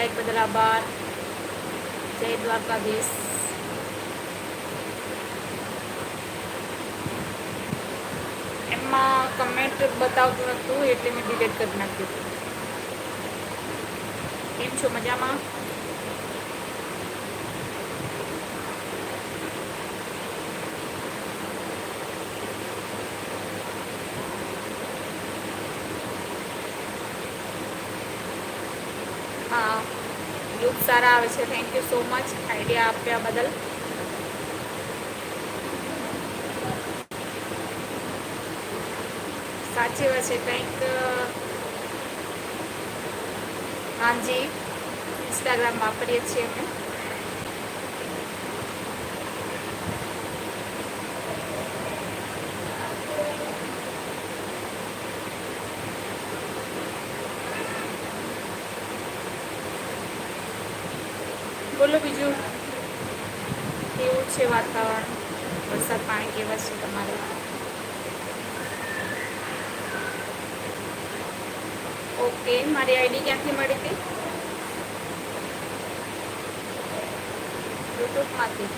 Like બદલ આભાર. જય દ્વારકાધીશ. એમાં કમેન્ટ બતાવતું નહોતું એટલે મેં ડિલેટ કરી નાખ્યું. કેમ છો? મજામાં હા લુક સારા આવે છે. Thank you so much idea આપ્યા બદલ. સાચી વાત છે. કંઈક હાજી ઇન્સ્ટાગ્રામ વાપરીએ છીએ અમે. બોલો બીજું? કેવું છે વાતાવરણ? વરસાદ પાણી કેવા છે તમારે? ઓકે, મારી આઈડી ક્યાંથી મળી હતી? યુટ્યુબમાંથી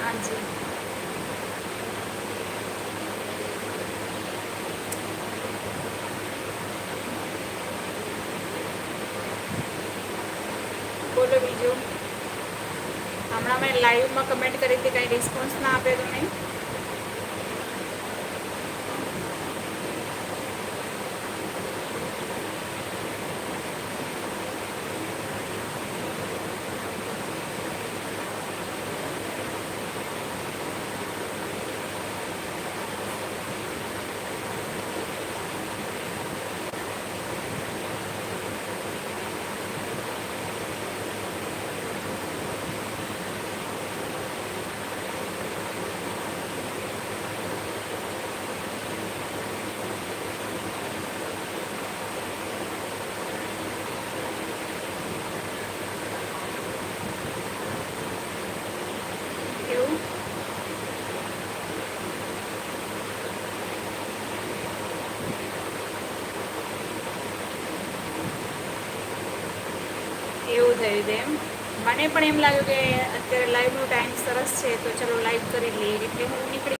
હાજી બોલો બીજું હમણાં મેં લાઈવમાં કમેન્ટ કરી હતી કંઈ રિસ્પોન્સ ના આપ્યો તો એવું થયું એમ. મને પણ એમ લાગ્યું કે અત્યારે લાઈવનો ટાઈમ સરસ છે, તો ચલો લાઈવ કરી લઈએ. એટલે હું નીકળી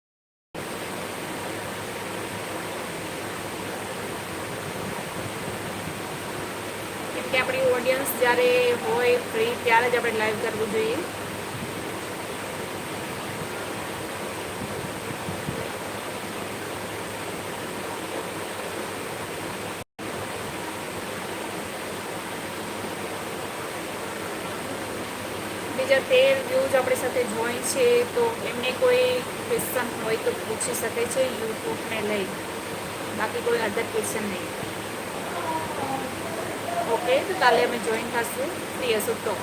કે આપણી ઓડિયન્સ જ્યારે હોય ફ્રી ત્યારે જ આપણે લાઈવ કરવું જોઈએ બીજા આપણી સાથે જોઈન છે, તો એમને કોઈ ક્વેશ્ચન હોય તો પૂછી શકે છે યુટ્યુબને લઈ. બાકી કોઈ અધર ક્વેશ્ચન નહીં. ઓકે તો કાલે અમે જોઈન થશું. ફ્રી હશું તો.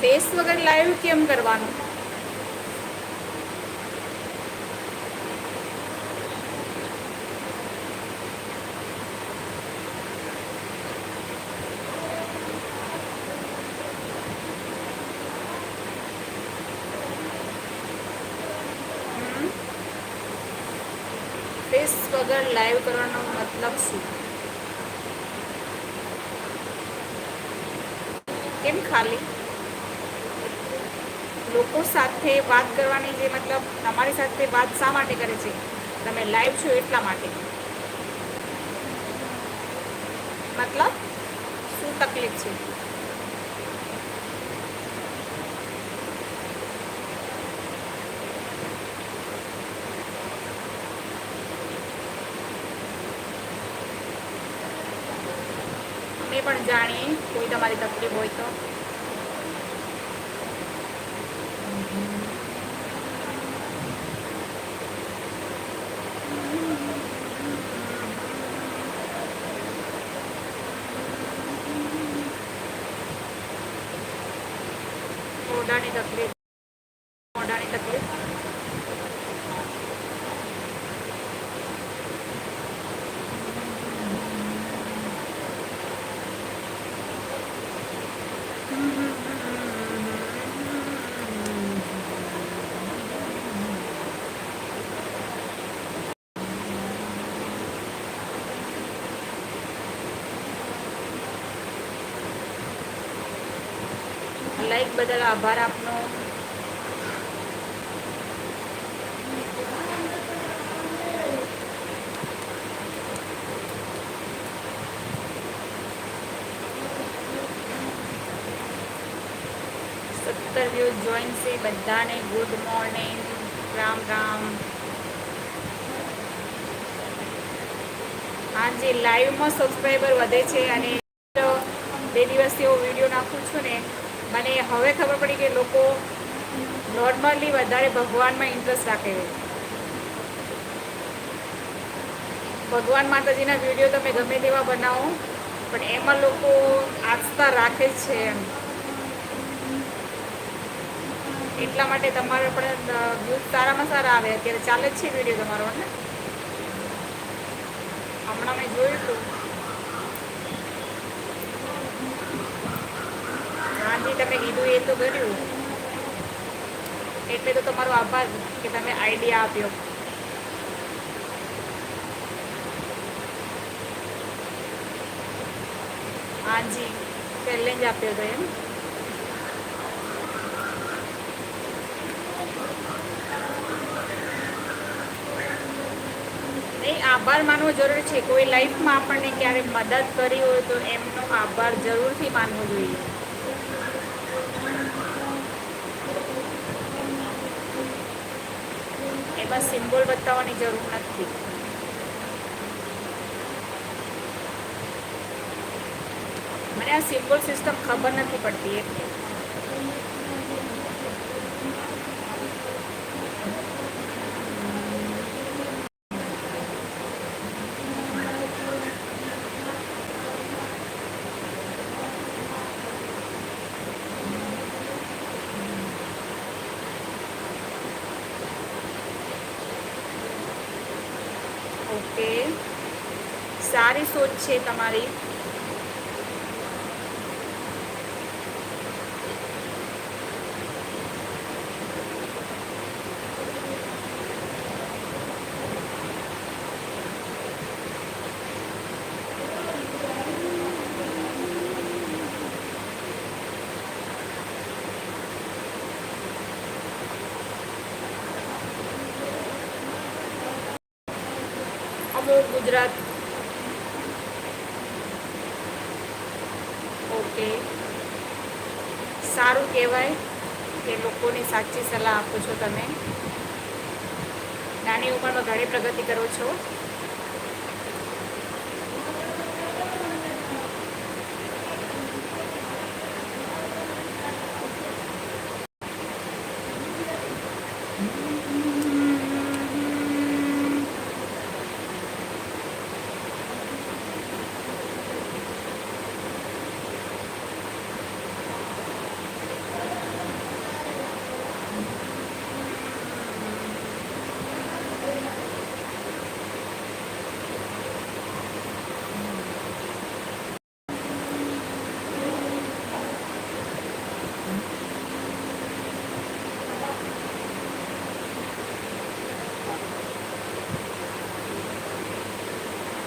ફેસ વગર લાઈવ કેમ કરવાનું ફેસ વગર લાઈવ કરવાનો મતલબ શું કેમ ખાલી લોકો સાથે વાત કરવાની જે મતલબ તમારી સાથે વાત શા માટે કરે છે? તમે લાઈવ છો એટલા માટે. મતલબ શું તકલીફ છે? પણ જાણીએ, કોઈ તમારી તકલીફ હોય તો મોઢાની તકલીફ મોઢાની તકલીફ લાઈક બદલ આભાર આપનો. સત્તર વ્યૂઝ જોઈન છે બધાને ગુડ મોર્નિંગ, રામ રામ. હાજી લાઈવમાં સબસ્ક્રાઈબર વધે છે અને બે દિવસથી એવો વીડિયો નાખું છું ને મને હવે ખબર પડી કે લોકો નોર્મલી વધારે ભગવાનમાં ઇન્ટરેસ્ટ રાખે છે. ભગવાન માતાજીના વીડિયો તમે ગમે તેવા બનાવો, પણ એમાં લોકો આસ્થા રાખે છે એમ. એટલા માટે તમારે પણ વ્યૂઝ સારામાં સારા આવે. અત્યારે ચાલે જ છે વીડિયો તમારો ને? હમણાં મેં જોયું હતું. હાજી તમે કીધું એ તો કર્યું. એટલે તો તમારો આભાર કે તમે આઈડિયા આપ્યો. હાજી ચેલેન્જ આપ્યો હતો એમ. આભાર માનવો જરૂરી છે. કોઈ લાઈફમાં આપણને ક્યારેક મદદ કરી હોય તો એમનો આભાર જરૂરથી માનવો જોઈએ એમાં સિમ્બોલ બતાવવાની જરૂર નથી. મને આ સિમ્બોલ સિસ્ટમ ખબર નથી પડતી. એટલે ઓકે. સારી સોચ છે તમારી અમુક ગુજરાત ઓકે સારું કહેવાય કે લોકોની સાચી સલાહ આપો છો તમે નાની ઉંમરમાં ઘણી પ્રગતિ કરો છો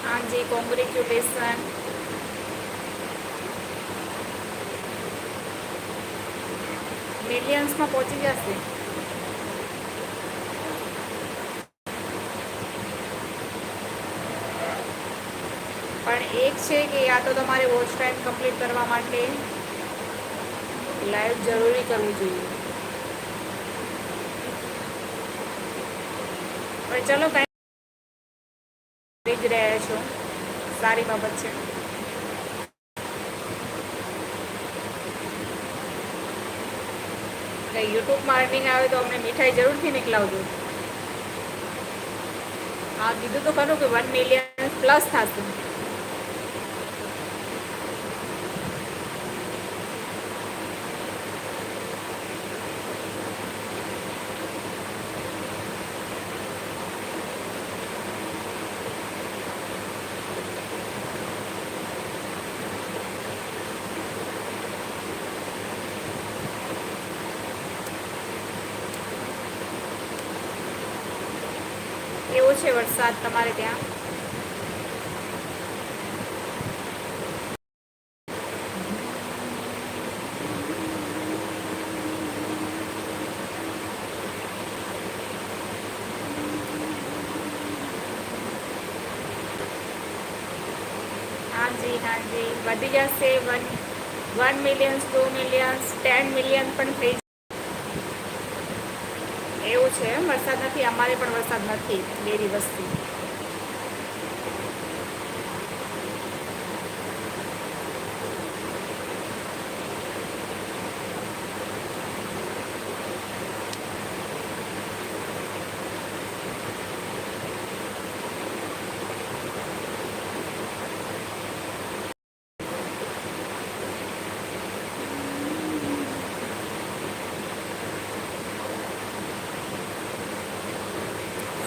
હાજી કોંગ્રેચ્યુલેશન મિલિયન્સમાં પહોંચી જશે પણ એક છે કે યા તો તમારે વોચ ટાઈમ કમ્પ્લીટ કરવા માટે લાઈવ જરૂરી કરવું જોઈએ. પણ ચલો કાંઈ જ રહ્યા છો સારી બાબત છે યુટ્યુબમાં અર્નિંગ આવે તો અમને મીઠાઈ જરૂરથી નીકળાવજો. હા, કીધું તો ખરું કે વન મિલિયન પ્લસ થશે. वरसाद तेरे त्या जी हाँ जी बढ़ी जाए one one millions two millions ten million थी વરસાદ નથી બે દિવસથી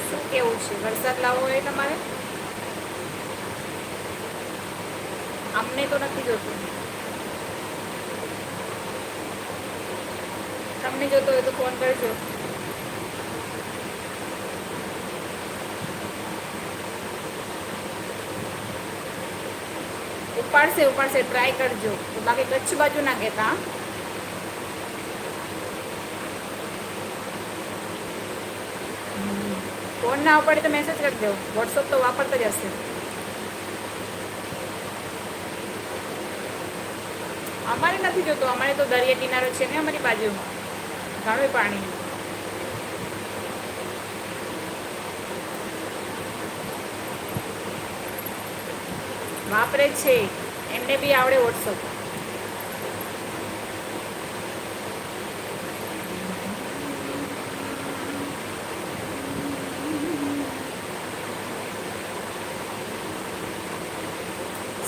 શું કેવું છે વરસાદ લાવવો હોય તમારે અમને તો નથી જોતું તમને જોતો હોય તો ફોન કરજો ઉપાડશે ઉપાડશે ટ્રાય કરજો. બાકી કચ્છ બાજુ ના કહેતા. ફોન ના ઉપાડે તો મેસેજ કરી દો. વોટ્સઅપ તો વાપરતા જ હશે. અમારે નથી જોતો. અમારે તો દરિયા કિનારો છે ને અમારી બાજુમાં ઘણું પાણી વાપરે છે. એમને બી આવડે વોટ્સઅપ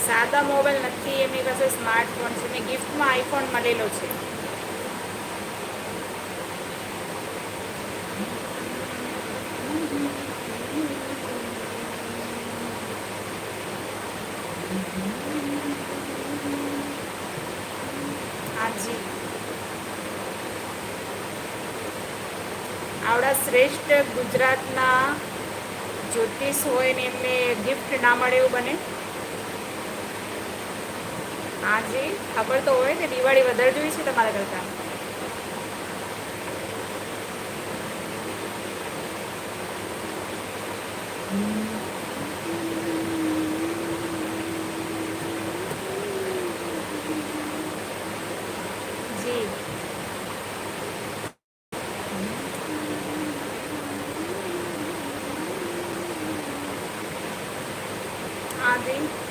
સાદા મોબાઈલ નથી એમની પાસે સ્માર્ટફોન છે. મેં ગિફ્ટમાં આઈફોન મળેલો છે હાજી આવડા શ્રેષ્ઠ ગુજરાતના જ્યોતિષ હોય ને એમને ગિફ્ટ ના મળે એવું બને. હાજી ખબર તો હોય કે દિવાળી વધારે જોઈ છે તમારા કરતાં જી હાજી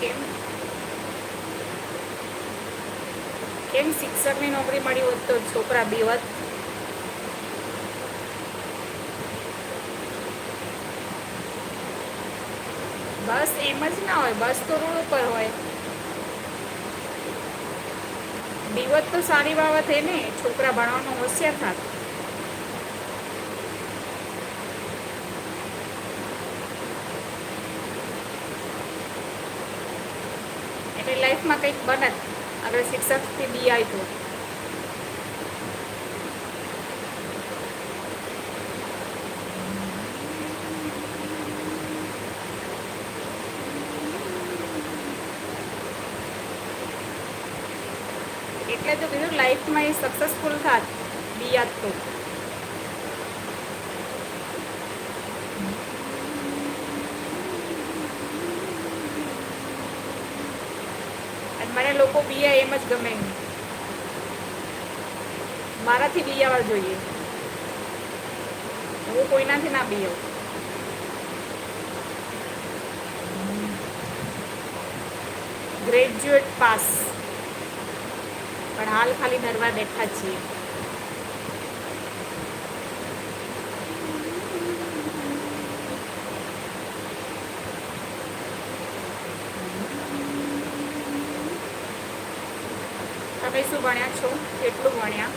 કેમ કેમ શિક્ષકની નોકરી મળી હોત તો છોકરા બીવત બસ એમ જ ના હોય, બસ તો રોડ ઉપર હોય. બીવત તો સારી બાબત હે ને, છોકરા ભણવાનું હોશિયાર થાત. એટલે લાઈફમાં કંઈક બને. અગર શિક્ષકથી બી તો એટલે તો કીધું લાઈફમાં એ સક્સેસફુલ થાત બી યાદ તો અને મને લોકો બિયા એમ જ ગમે મારાથી બિયાવા જોઈએ. હું કોઈનાથી ના બિયાવું ગ્રેજ્યુએટ પાસ. પણ હાલ ખાલી નરવા બેઠા છીએ. તમે શું ભણ્યા? છો. કેટલું ભણ્યા?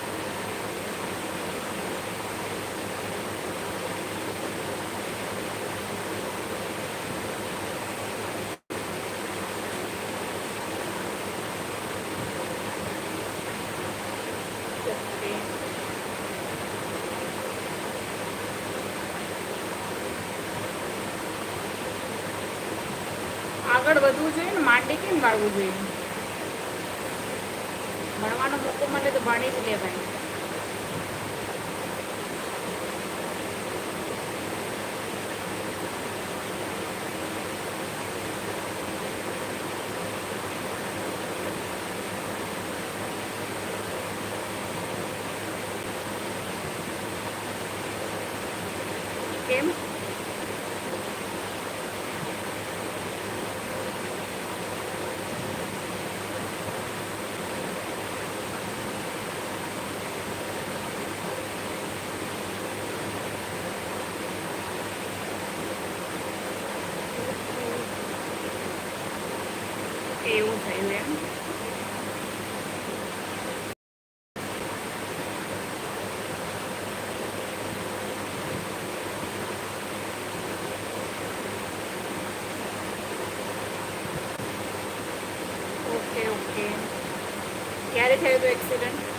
આગળ વધવું જોઈએ ને? માંડી કેમ વાળવું જોઈએ ભણવાનો મોકો મળે તો ભણી જ લેવાય કેમ એવું થયું એમ ઓકે ઓકે ક્યારે થયું હતો એક્સિડન્ટ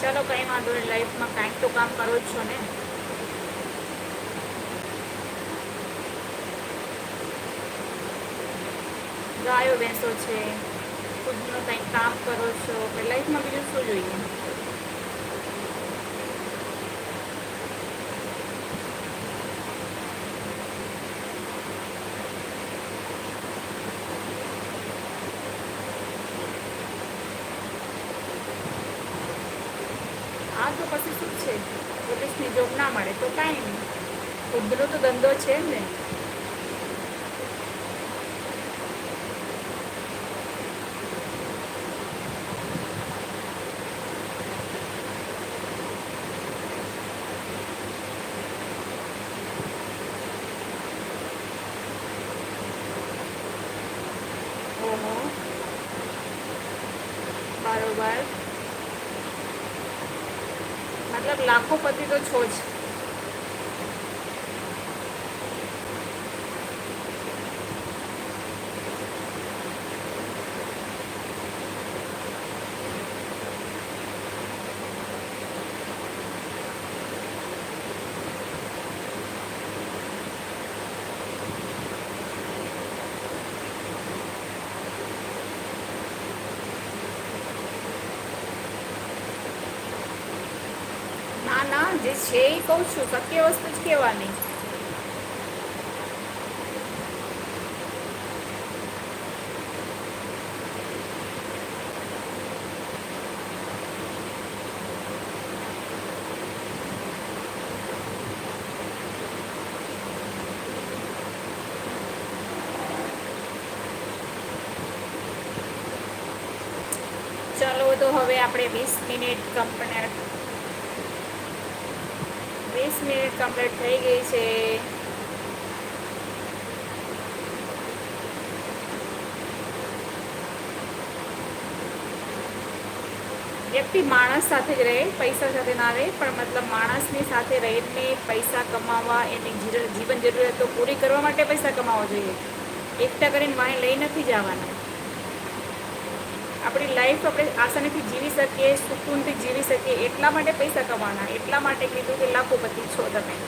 ચાલો, કંઈ વાંધો નહીં. લાઈફમાં કાંઈક તો કામ કરો જ છો ને? ભેંસો છે, ખુદનું કંઈક કામ કરો છો, કે લાઈફમાં બીજું શું જોઈએ? આ તો પછી શું છે? પોલીસની જોબ ના મળે તો કાંઈ નહીં. ખુદનો તો ધંધો છે ને ઓહો બરોબર મતલબ લાખોપતિ તો છો જ ના ના જે છે એ કહું છું, શક્ય વસ્તુ જ કહેવાની. ચલો તો હવે આપણે વીસ મિનિટ કમ્પ્લીટ મિનિટ કમ્પ્લીટ થઈ ગઈ છે. વ્યક્તિ માણસ સાથે જ રહે, પૈસા સાથે ના રહે, પણ મતલબ માણસની સાથે રહીને પૈસા કમાવા, એની જીવન જરૂરિયાતો પૂરી કરવા માટે પૈસા કમાવા જોઈએ. એકઠા કરીને વાંહે લઈ નથી જવાના. આપણી લાઈફ આપણે આસાનીથી જીવી શકીએ, સુકૂનથી જીવી શકીએ, એટલા માટે પૈસા કમાવાના, એટલા માટે કીધું કે લાખોપતિ છો તમે.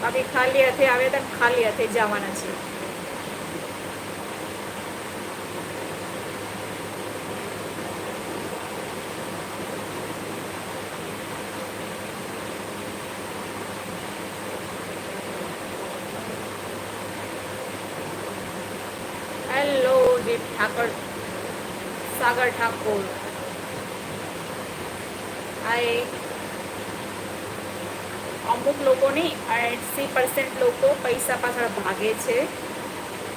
બાકી ખાલી હાથે આવ્યા હતા ખાલી હાથે જવાના છે ઠાકર સાગર ઠાકોર હાય અમુક લોકોની એસી પર્સન્ટ લોકો પૈસા પાછળ ભાગે છે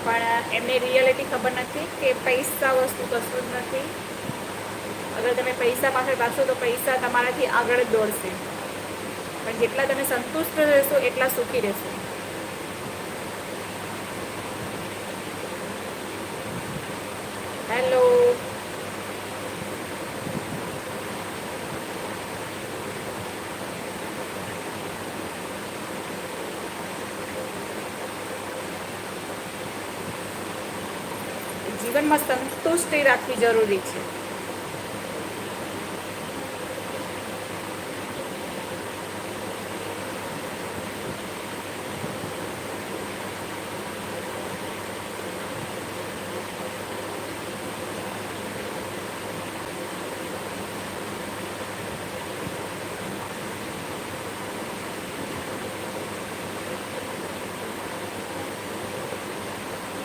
પણ એમને રિયાલિટી ખબર નથી કે પૈસા વસ્તુ કશું જ નથી. અગર તમે પૈસા પાછળ ભાગશો તો પૈસા તમારાથી આગળ દોડશે. પણ જેટલા તમે સંતુષ્ટ રહેશો, એટલા સુખી રહેશો. હેલો જીવનમાં સંતુષ્ટિ રાખવી જરૂરી છે.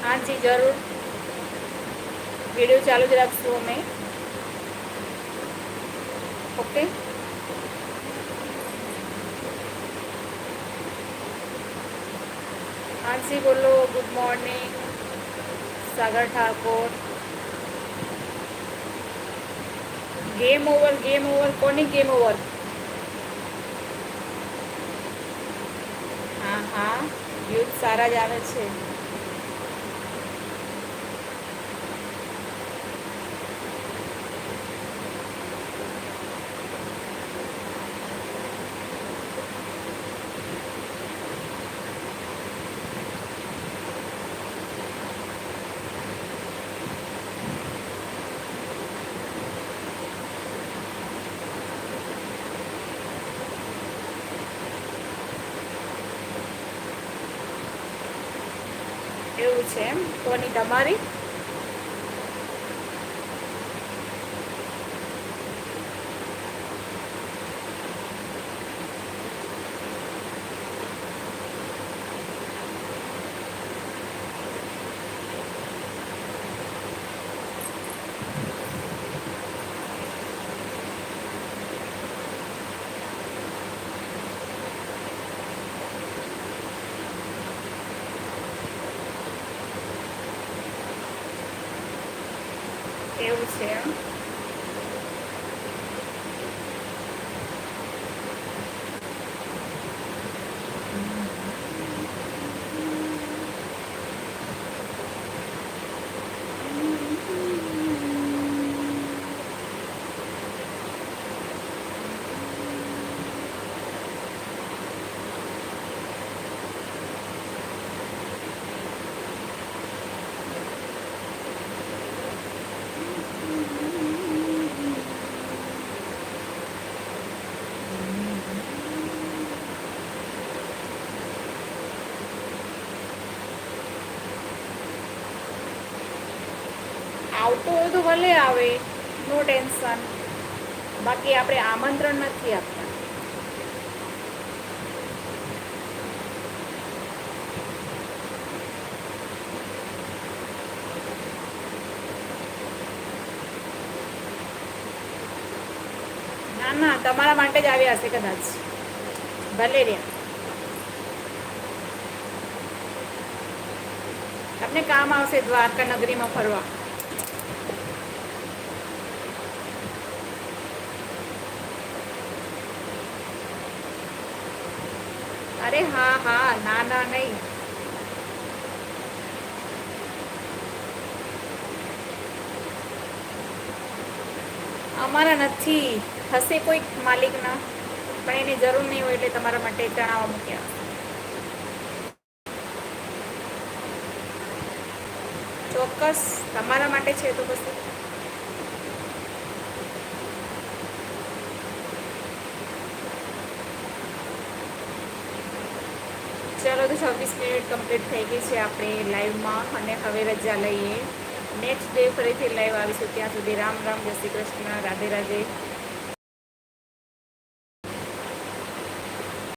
હા જરૂર વીડિયો ચાલુ જ રાખશું અમે. ઓકે હાંસી બોલો good morning Sagar Thakor. Game over game over કોની ગેમ ઓવર હા હા. યુદ્ધ સારા જ આવે છે એવું છે એમ કોની તમારી એવું છે એમ આવતો હોય તો ભલે આવે નો ટેન્શન બાકી આપણે આમંત્રણ નથી આપતા. ના ના, તમારા માટે જ આવ્યા હશે કદાચ. ભલે રહ્યા તમને કામ આવશે દ્વારકા નગરીમાં ફરવા. અરે હા હા, ના ના, નહીં. અમારા નથી. હશે કોઈ માલિકના, પણ એની જરૂર નહીં હોય એટલે તમારા માટે જણાવવા મૂક્યા. ચોક્કસ, તમારા માટે છે તો પછી ચલો તો છવ્વીસ મિનિટ કમ્પ્લીટ થઈ ગઈ છે આપણે લાઈવમાં અને હવે રજા લઈએ. નેક્સ્ટ ડે ફરીથી લાઈવ આવીશું. ત્યાં સુધી રામ રામ, જય શ્રી કૃષ્ણ, રાધે રાધે.